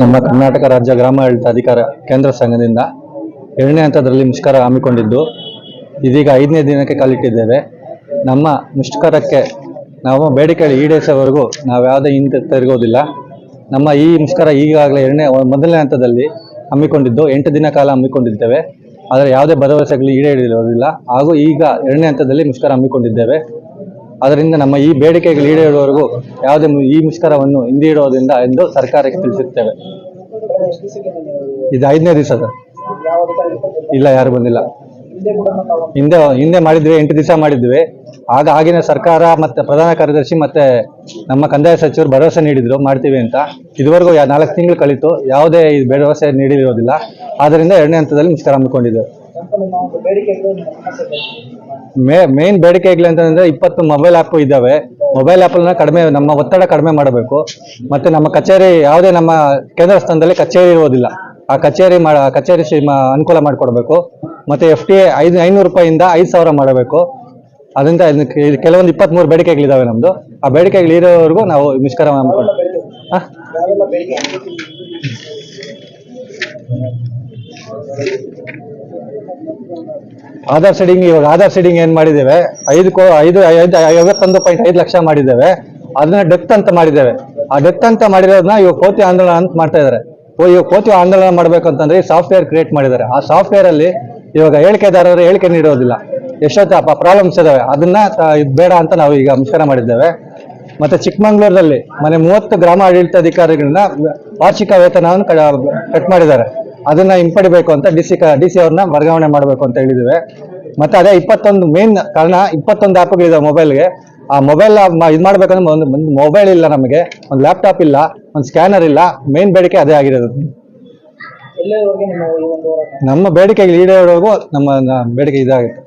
ನಮ್ಮ ಕರ್ನಾಟಕ ರಾಜ್ಯ ಗ್ರಾಮಾಡಳಿತ ಅಧಿಕಾರ ಕೇಂದ್ರ ಸಂಘದಿಂದ ಎರಡನೇ ಹಂತದಲ್ಲಿ ಮುಷ್ಕರ ಹಮ್ಮಿಕೊಂಡಿದ್ದು, ಇದೀಗ ಐದನೇ ದಿನಕ್ಕೆ ಕಾಲಿಟ್ಟಿದ್ದೇವೆ. ನಮ್ಮ ಮುಷ್ಕರಕ್ಕೆ ನಾವು ಬೇಡಿಕೆ ಈಡೇರಿಸೋವರೆಗೂ ನಾವು ಯಾವುದೇ ಹಿಂದೆ ತಿರುಗೋದಿಲ್ಲ. ನಮ್ಮ ಈ ಮುಷ್ಕರ ಈಗಾಗಲೇ ಎರಡನೇ ಮೊದಲನೇ ಹಂತದಲ್ಲಿ ಹಮ್ಮಿಕೊಂಡಿದ್ದು, ಎಂಟು ದಿನ ಕಾಲ ಹಮ್ಮಿಕೊಂಡಿದ್ದೇವೆ ಆದರೆ ಯಾವುದೇ ಭರವಸೆಗಳು ಈಡೇರಿರೋದಿಲ್ಲ. ಹಾಗೂ ಈಗ ಎರಡನೇ ಹಂತದಲ್ಲಿ ಮುಷ್ಕರ ಹಮ್ಮಿಕೊಂಡಿದ್ದೇವೆ. ಅದರಿಂದ ನಮ್ಮ ಈ ಬೇಡಿಕೆಗಳು ಈಡೇರುವವರೆಗೂ ಯಾವುದೇ ಈ ಮುಷ್ಕರವನ್ನು ಹಿಂದಿಡುವುದಿಲ್ಲ ಎಂದು ಸರ್ಕಾರಕ್ಕೆ ತಿಳಿಸುತ್ತೇವೆ. ಇದು ಐದನೇ ದಿವಸ ಸರ್. ಇಲ್ಲ, ಯಾರು ಬಂದಿಲ್ಲ. ಹಿಂದೆ ಹಿಂದೆ ಮಾಡಿದ್ವಿ, ಎಂಟು ದಿವಸ ಮಾಡಿದ್ವಿ. ಆಗ ಆಗಿನ ಸರ್ಕಾರ ಮತ್ತೆ ಪ್ರಧಾನ ಕಾರ್ಯದರ್ಶಿ ಮತ್ತೆ ನಮ್ಮ ಕಂದಾಯ ಸಚಿವರು ಭರವಸೆ ನೀಡಿದ್ರು, ಮಾಡ್ತೀವಿ ಅಂತ. ಇದುವರೆಗೂ ನಾಲ್ಕು ತಿಂಗಳು ಕಳಿತು. ಯಾವುದೇ ಭರವಸೆ ನೀಡಿರೋದಿಲ್ಲ. ಆದ್ದರಿಂದ ಎರಡನೇ ಹಂತದಲ್ಲಿ ಮುಷ್ಕರ ಹಮ್ಮಿಕೊಂಡಿದ್ದೇವೆ ಮೇ ಮೇನ್ ಬೇಡಿಕೆಗಳು ಅಂತಂದ್ರೆ ಇಪ್ಪತ್ತು ಮೊಬೈಲ್ ಆ್ಯಪ್ ಇದ್ದಾವೆ. ಮೊಬೈಲ್ ಆ್ಯಪ್ನ ಕಡಿಮೆ ನಮ್ಮ ಒತ್ತಡ ಕಡಿಮೆ ಮಾಡಬೇಕು. ಮತ್ತೆ ನಮ್ಮ ಕಚೇರಿ ಯಾವುದೇ ನಮ್ಮ ಕೇಂದ್ರ ಸ್ಥಾನದಲ್ಲಿ ಕಚೇರಿ ಇರುವುದಿಲ್ಲ ಆ ಕಚೇರಿ ಮಾಡ ಕಚೇರಿ ಅನುಕೂಲ ಮಾಡಿಕೊಡ್ಬೇಕು. ಮತ್ತೆ ಎಫ್ ಟಿ ಐದು ಐನೂರು ರೂಪಾಯಿಂದ ಐದು ಸಾವಿರ ಮಾಡಬೇಕು. ಅದರಿಂದ ಕೆಲವೊಂದು ಇಪ್ಪತ್ತ್ ಬೇಡಿಕೆಗಳಿದಾವೆ ನಮ್ಮದು ಆ ಬೇಡಿಕೆಗಳು ಇರೋವರೆಗೂ ನಾವು ಮುಷ್ಕರ ಮಾಡಿಕೊಂಡು ಹಾಂ ಆಧಾರ್ ಸೀಡಿಂಗ್ ಇವಾಗ ಆಧಾರ್ ಸೀಡಿಂಗ್ ಏನ್ ಮಾಡಿದ್ದೇವೆ? ಐದು ಕೋ ಐದು ಐವತ್ತೊಂದು ಪಾಯಿಂಟ್ ಐದು ಲಕ್ಷ ಮಾಡಿದ್ದೇವೆ. ಅದನ್ನ ಡೆತ್ ಅಂತ ಮಾಡಿದ್ದೇವೆ. ಆ ಡೆತ್ ಅಂತ ಮಾಡಿರೋದನ್ನ ಇವಾಗ ಕೋತಿ ಆಂದೋಲನ ಅಂತ ಮಾಡ್ತಾ ಇದ್ದಾರೆ ಓ, ಇವಾಗ ಕೋತಿ ಆಂದೋಲನ ಮಾಡ್ಬೇಕಂತಂದ್ರೆ ಈ ಸಾಫ್ಟ್ವೇರ್ ಕ್ರಿಯೇಟ್ ಮಾಡಿದ್ದಾರೆ. ಆ ಸಾಫ್ಟ್ವೇರ್ ಅಲ್ಲಿ ಇವಾಗ ಹೇಳಿಕೆದಾರರು ಹೇಳಿಕೆ ನೀಡೋದಿಲ್ಲ. ಎಷ್ಟೊತ್ತ ಪ್ರಾಬ್ಲಮ್ಸ್ ಇದಾವೆ. ಅದನ್ನ ಇದು ಬೇಡ ಅಂತ ನಾವು ಈಗ ಅಂಶನ ಮಾಡಿದ್ದೇವೆ. ಮತ್ತೆ ಚಿಕ್ಕಮಂಗ್ಳೂರಲ್ಲಿ ಮನೆ ಮೂವತ್ತು ಗ್ರಾಮ ಆಡಳಿತಾಧಿಕಾರಿಗಳನ್ನ ವಾರ್ಷಿಕ ವೇತನವನ್ನು ಕಟ್ ಮಾಡಿದ್ದಾರೆ. ಅದನ್ನ ಹಿಂಪಡಿಬೇಕು ಅಂತ ಡಿ ಸಿ ಡಿ ಸಿ ಅವ್ರನ್ನ ವರ್ಗಾವಣೆ ಮಾಡಬೇಕು ಅಂತ ಹೇಳಿದಿವೆ. ಮತ್ತೆ ಅದೇ ಇಪ್ಪತ್ತೊಂದು ಮೇನ್ ಕಾರಣ ಇಪ್ಪತ್ತೊಂದು ಆ್ಯಪ್ಗಳಿದಾವೆ ಮೊಬೈಲ್ಗೆ ಆ ಮೊಬೈಲ್ ಇದು ಮಾಡ್ಬೇಕಂದ್ರೆ ಒಂದು ಒಂದು ಮೊಬೈಲ್ ಇಲ್ಲ ನಮಗೆ ಒಂದು ಲ್ಯಾಪ್ಟಾಪ್ ಇಲ್ಲ ಒಂದು ಸ್ಕ್ಯಾನರ್ ಇಲ್ಲ ಮೇನ್ ಬೇಡಿಕೆ ಅದೇ ಆಗಿರೋದು. ನಮ್ಮ ಬೇಡಿಕೆಗೆ ಈಡೇರೋವರೆಗೂ ನಮ್ಮ ಬೇಡಿಕೆ ಇದಾಗುತ್ತೆ.